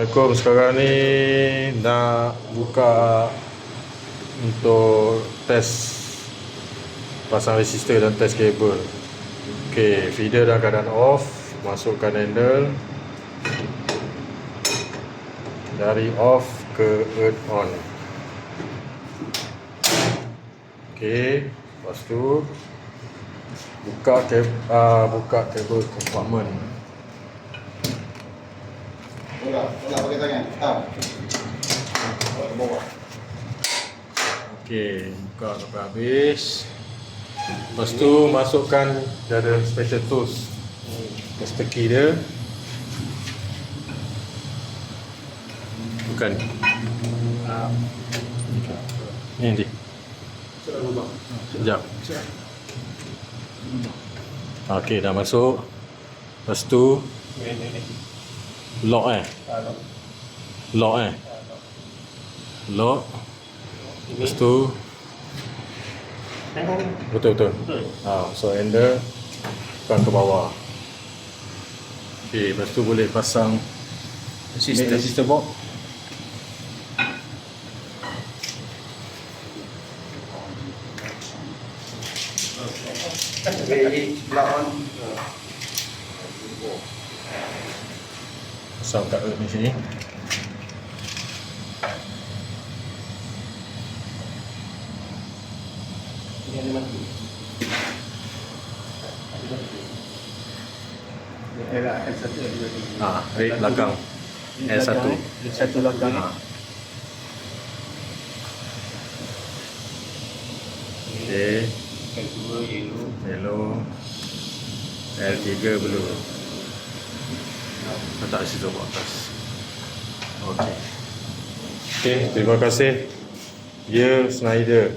Assalamualaikum sekarang ni nak buka untuk test pasang resistor dan test kabel. Ok feeder dalam keadaan off masukkan handle. Dari off ke earth on. Ok lepas tu buka kabel, uh, buka kabel compartment Tolak pakai tangan. Tolak ke bawah. Okey, buka sampai habis. Lepas tu masukkan dia ada special tools. Master key dia. Bukan. Ni nanti. Sekejap. Okey, dah masuk. Lepas tu lock eh. Lock eh. Lock. Lepas tu Betul betul. Ha, so handle tekan ke bawah. Okey, lepas tu boleh pasang Resistor. resistor box. On. Pasang kat earth ni sini. Ini ada mati. Era L1 L2 Ha, red belakang. L1. L1 belakang Ha. Okey, L2 yellow yellow. L3 blue. Letak resistor box atas. Okey. Okey, terima kasih. Ya, Snyder.